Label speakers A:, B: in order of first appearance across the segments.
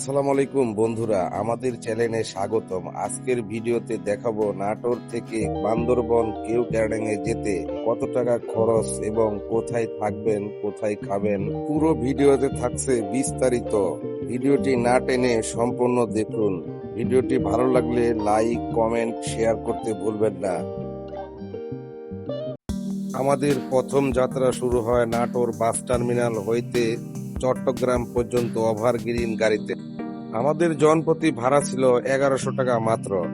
A: আসসালামু আলাইকুম বন্ধুরা। আমাদের চ্যানেলে স্বাগতম। আজকের ভিডিওতে দেখাবো নাটোর থেকে বান্দরবন কেউ ক্যারাডাঙ্গে যেতে কত টাকা খরচ এবং কোথায় থাকবেন, কোথায় খাবেন। পুরো ভিডিওতে থাকছে বিস্তারিত। ভিডিওটি না টেনে সম্পূর্ণ দেখুন। ভিডিওটি ভালো লাগলে লাইক, কমেন্ট, শেয়ার করতে ভুলবেন না। আমাদের প্রথম যাত্রা শুরু হয় নাটোর বাস টার্মিনাল হইতে চট্টগ্রাম পর্যন্ত ওভারগ্রিন গাড়িতে। আমাদের জনপ্রতি ভাড়া ছিল এগারোশো টাকা মাত্র।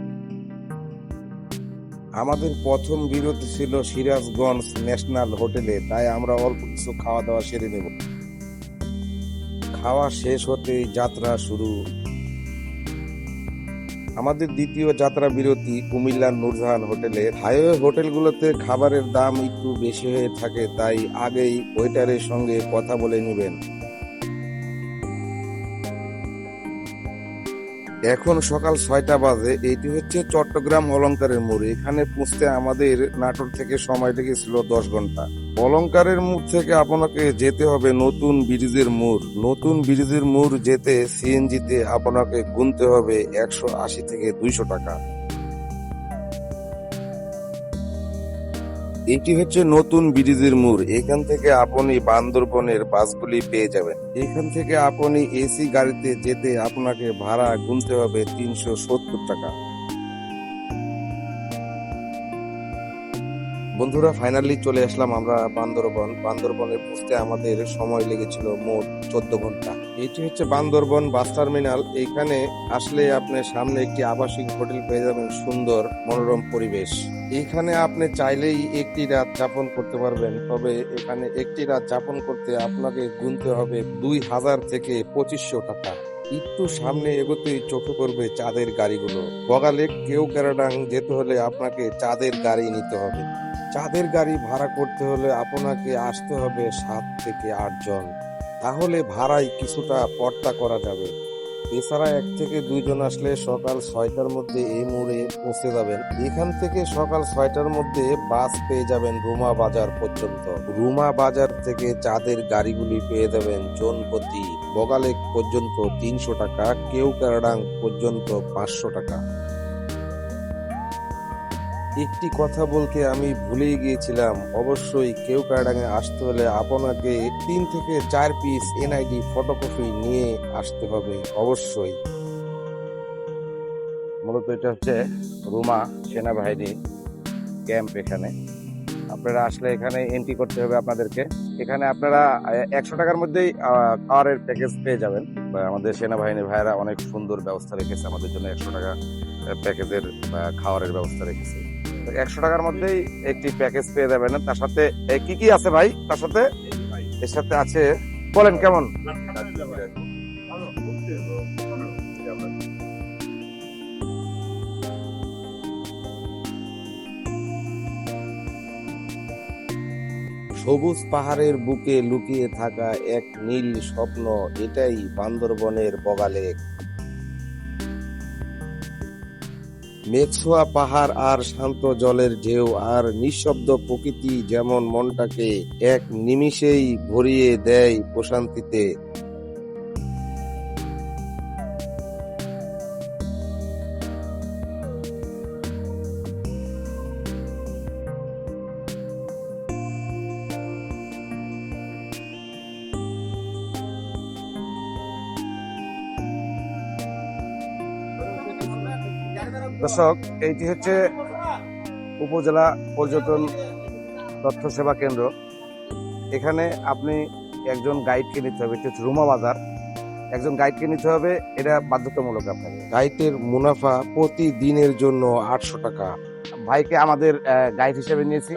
A: আমাদের প্রথম বিরতি ছিল সিরাজগঞ্জ ন্যাশনাল হোটেলে, তাই আমরা অল্প কিছু খাওয়া দাওয়া সেরে নেব। খাওয়া শেষ হতেই যাত্রা শুরু। আমাদের দ্বিতীয় যাত্রা বিরতি কুমিল্লার নূরজাহান হোটেলে। হাইওয়ে হোটেলগুলোতে খাবারের দাম একটু বেশি হয়ে থাকে, তাই আগেই ওয়েটারের সঙ্গে কথা বলে নেবেন। এখন সকাল ছয়টা বাজে, এটি হচ্ছে চট্টগ্রাম অলঙ্কারের মোড়। এখানে পৌঁছতে আমাদের নাটোর থেকে সময় লেগেছিল দশ ঘণ্টা। অলঙ্কারের মোড় থেকে আপনাকে যেতে হবে নতুন ব্রিজের মোড়। নতুন ব্রিজের মোড় যেতে সিএনজিতে আপনাকে গুনতে হবে একশো আশি থেকে দুইশো টাকা। এটি হচ্ছে নতুন ব্রিজের মোড়। এখান থেকে আপনি বান্দরবনের বাসগুলি পেয়ে যাবেন। এখান থেকে আপনি এসি গাড়িতে যেতে আপনাকে ভাড়া গুনতে হবে তিনশো সত্তর টাকা। বন্ধুরা ফাইনালি চলে আসলাম আমরা বান্দরবন। বান্দরবনে পৌঁছতে আমাদের সময় লেগেছিল মোট চোদ্দ ঘণ্টা। এটি হচ্ছে বান্দরবন বাস টার্মিনাল। এখানে আসলে আপনি সামনে একটি আবাসিক হোটেল পেয়ে যাবেন সুন্দর মনোরম পরিবেশ। এখানে আপনি চাইলেই একটি রাত যাপন করতে পারবেন, তবে এখানে একটি রাত যাপন করতে আপনাকে গুনতে হবে দুই হাজার থেকে পঁচিশশো টাকা। একটু সামনে এগোতেই চোখে পড়বে চাঁদের গাড়িগুলো। বগালে কেউ ক্যারাডাং যেতে হলে আপনাকে চাঁদের গাড়ি নিতে হবে। চাঁদের গাড়ি ভাড়া করতে হলে আপনাকে আসতে হবে সাত থেকে আট জন। তাহলে ভাড়ায় কিছুটা পর্তা করা যাবে। এছাড়া এক থেকে দুইজন আসলে সকাল ছয়টার মধ্যে এই মোড়ে পৌঁছে যাবেন। এখান থেকে সকাল ছয়টার মধ্যে বাস পেয়ে যাবেন রুমা বাজার পর্যন্ত। রুমা বাজার থেকে চাঁদের গাড়িগুলি পেয়ে যাবেন জনপ্রতি বগালেক পর্যন্ত তিনশো টাকা, কেউ ক্যারাডাং পর্যন্ত পাঁচশো টাকা। একটি কথা বলতে আমি ভুলেই গিয়েছিলাম। অবশ্যই কেউ কারাডাঙ্গে আসতে হলে আপনাকে তিন থেকে চার পিস এনআইডি ফটোকপি নিয়ে আসতে হবে, অবশ্যই। মূলত এটা হচ্ছে রুমা সেনাবাহিনী ক্যাম্প এখানে। আপনারা আসলে এখানে এন্ট্রি করতে হবে আপনাদেরকে। এখানে আপনারা একশো টাকার মধ্যেই খাওয়ারের প্যাকেজ পেয়ে যাবেন। আমাদের সেনাবাহিনী ভাইয়েরা অনেক সুন্দর ব্যবস্থা রেখেছে, আমাদের জন্য একশো টাকা প্যাকেজের খাওয়ারের ব্যবস্থা রেখেছে। একশো টাকার মধ্যেই একটি প্যাকেজ পেয়ে যাবেন। তার সাথে কি কি আছে ভাই? তার সাথে? এর সাথে আছে, বলেন কেমন? সবুজ পাহাড়ের বুকে লুকিয়ে থাকা এক নীল স্বপ্ন, এটাই বান্দরবনের বগালেক। মেঘছোয়া পাহাড় আর শান্ত জলের ঢেউ আর নিঃশব্দ প্রকৃতি যেমন মনটাকে এক নিমিষেই ভরিয়ে দেয় প্রশান্তিতে। দর্শক এইটি হচ্ছে উপজেলা পর্যটন তথ্য সেবা কেন্দ্র। এখানে আপনি একজন গাইডকে নিতে হবে এটা হচ্ছে রুমা বাজার। একজন গাইডকে নিতে হবে এটা বাধ্যতামূলক আপনাকে। গাইডের মুনাফা প্রতিদিনের জন্য আটশো টাকা। ভাইকে আমাদের গাইড হিসেবে নিয়েছি।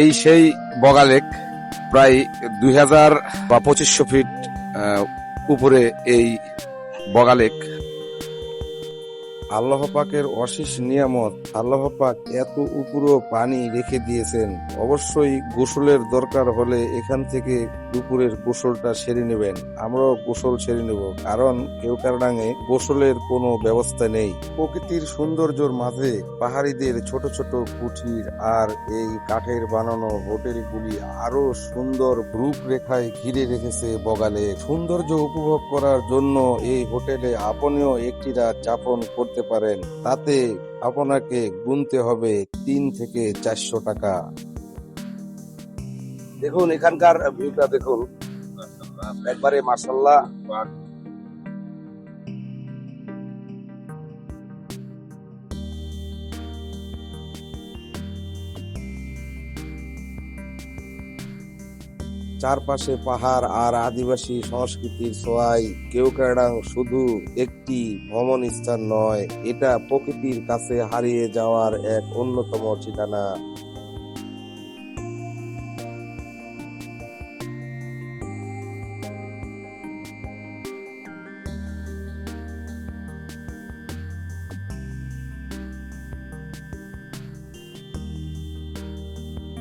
A: এই সেই বগালেক প্রায় দুই হাজার বা পঁচিশশো ফিট উপরে এই বগালেক আল্লাহ পাকের অশেষ নিয়ামত আল্লাহ পাক এত উপরও পানি রেখে দিয়েছেন। অবশ্যই গোসলের দরকার হলে এখান থেকে দুপুরের গোসলটা সেরে নেবেন। আমরাও গোসল সেরে নেব, কারণ কেউকারডাঙ্গে গোসলের কোনো ব্যবস্থা নেই। প্রকৃতির সৌন্দর্যর মাঝে পাহাড়িদের ছোট ছোট কুঠির আর এই কাঠের বানানো হোটেলগুলি আরও সুন্দর রূপরেখায় ঘিরে রেখেছে বগালে। সৌন্দর্য উপভোগ করার জন্য এই হোটেলে আপনিও একটি রাত যাপন করতে পারেন, তাতে আপনাকে গুনতে হবে তিন থেকে চারশো টাকা। দেখুন, এখানকার ভিউটা দেখুন। একবারে মার্শাল্লাহ চারপাশে পাহাড় আর আদিবাসী সংস্কৃতির ছোঁয়ায় কেওক্রাডাং শুধু একটি ভ্রমণ স্থান নয়, এটা প্রকৃতির কাছে হারিয়ে যাওয়ার এক অন্যতম ঠিকানা।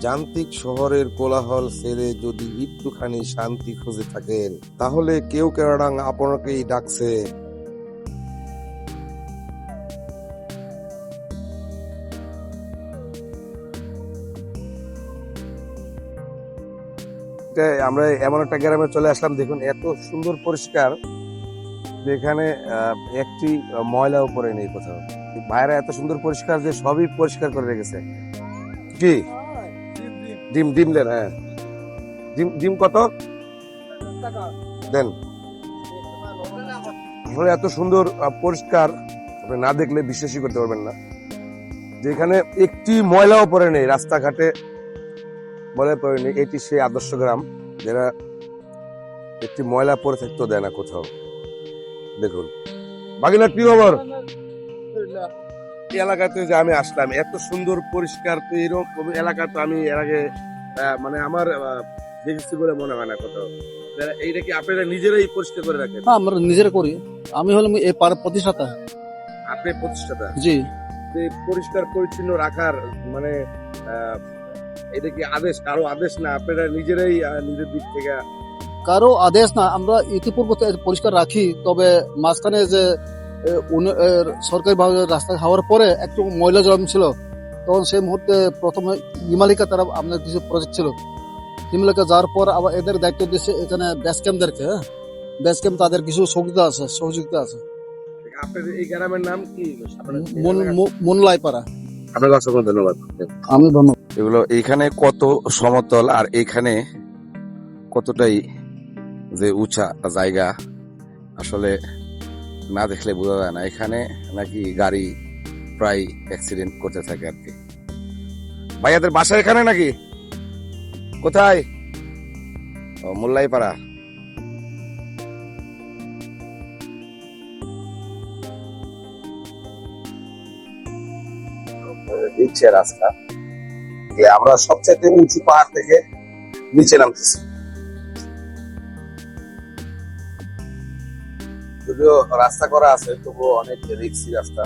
A: যান্ত্রিক শহরের কোলাহল ছেড়ে যদি একটুখানি শান্তি খুঁজে থাকেন, তাহলে কেউ কেরাডাং আপনাকেই ডাকছে। আমরা এমন একটা গ্রামে চলে আসলাম, দেখুন এত সুন্দর পরিষ্কার, যেখানে একটি ময়লা উপরে নেই কোথাও। বাইরে এত সুন্দর পরিষ্কার যে সবই পরিষ্কার করে রেখেছে। কি? ডিম ডিম দেন হ্যাঁ। ডিম ডিম কত? দেন। আসলে এত সুন্দর পরিষ্কার, আপনি না দেখলে বিশ্বাসই করতে পারবেন না। যেখানে একটি ময়লাও পড়ে নেই, রাস্তাঘাটে বলে পড়ে নেই। এটি সেই আদর্শ গ্রাম, যারা একটি ময়লা পড়ে থাকতেও দেয় না কোথাও। দেখুন। বাগিনার কি খবর। এলাকাতে যে আমি আসলাম এত সুন্দর পরিষ্কার তো এরকম এলাকা তো আমি এর আগে মানে আমার দেখেছি বলে মনে হয় না কোথাও। এইটা কি আপনারা নিজেরাই পরিষ্কার করে রাখেন?
B: হ্যাঁ আমরা নিজেরা করি। আমি হলাম এই প্রতিষ্ঠাতা।
A: আপনি প্রতিষ্ঠাতা?
B: জি।
A: যে পরিষ্কার পরিচ্ছন্ন রাখার মানে এটা কি আদেশ কারও আদেশ না? আপনারা নিজেরাই নিজের দিক থেকে
B: কারও আদেশ না আমরা ইতিপূর্বে পরিষ্কার রাখি তবে মাঝখানে যে এ, উনি- সরকারি ভাবে রাস্তা হওয়ার পরে একটু ময়লা জম ছিল তখন সেই মুহূর্তে প্রথমে হিমালিকা তারা আমাদের কিছু প্রজেক্ট ছিল। হিমালিকা যাওয়ার পর আবার এদের দায়িত্ব দিয়েছে এখানে ব্যাস ক্যাম্পদেরকে ব্যাস ক্যাম্প তাদের কিছু সহযোগিতা আছে সহযোগিতা আছে।
A: আপনাদের এই গ্রামের নাম কি?
B: মনলাই পাড়া
A: আপনাকে অসংখ্য ধন্যবাদ।
B: আমি ধন্যবাদ
A: এগুলো এইখানে কত সমতল আর এইখানে কতটাই যে উঁচা জায়গা আসলে না দেখলে বোঝা যায় না। এখানে নাকি গাড়ি প্রায় অ্যাক্সিডেন্ট করতে থাকে আর কি। ভাইয়াদের বাসা এখানে নাকি? কোথায়? ও, মোল্লাইপাড়া। দিচ্ছে রাস্তা আমরা সবচেয়ে উঁচু পাহাড় থেকে নিচে নামতেছি। যদিও রাস্তা করা আছে, তবুও অনেক রিক্সি রাস্তা।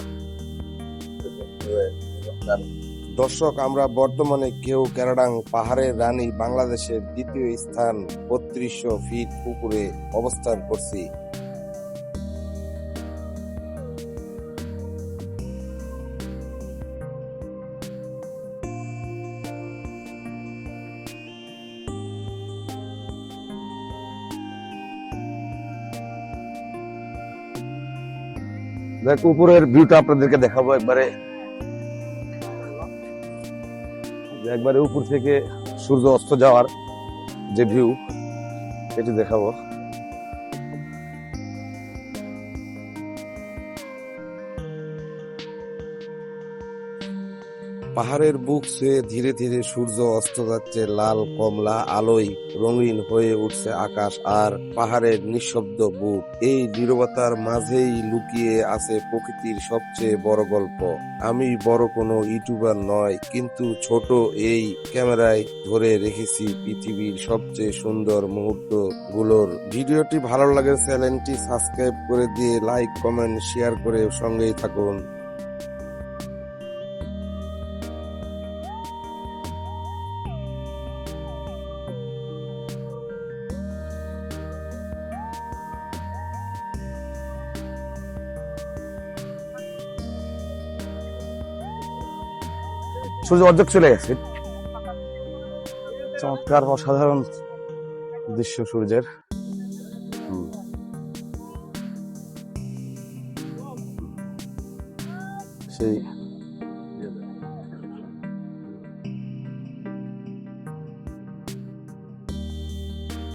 A: দর্শক, আমরা বর্তমানে কেউ ক্যারাডাং পাহাড়ের রানী বাংলাদেশের দ্বিতীয় স্থান, বত্রিশশো ফিট পুকুরে অবস্থান করছি। দেখ, উপরের ভিউটা আপনাদেরকে দেখাবো একবারে। একবারে উপর থেকে সূর্য অস্ত যাওয়ার যে ভিউ এটি দেখাবো। পাহাড়ের বুক ছুঁয়ে ধীরে ধীরে সূর্য অস্ত যাচ্ছে লাল, কমলা, আলোয় রঙিন হয়ে উঠছে আকাশ আর পাহাড়ের নিঃশব্দ বুক। এই নীরবতার মাঝেই লুকিয়ে আছে প্রকৃতির সবচেয়ে বড় গল্প। আমি বড় কোনো ইউটিউবার নয়, কিন্তু ছোট এই ক্যামেরায় ধরে রেখেছি পৃথিবীর সবচেয়ে সুন্দর মুহূর্তগুলোর ভিডিওটি ভালো লাগে চ্যানেলটি সাবস্ক্রাইব করে দিয়ে লাইক, কমেন্ট, শেয়ার করে সঙ্গেই থাকুন। সূর্য অর্ধেক চলে গেছে। চমৎকার অসাধারণ দৃশ্য সূর্যের। সেই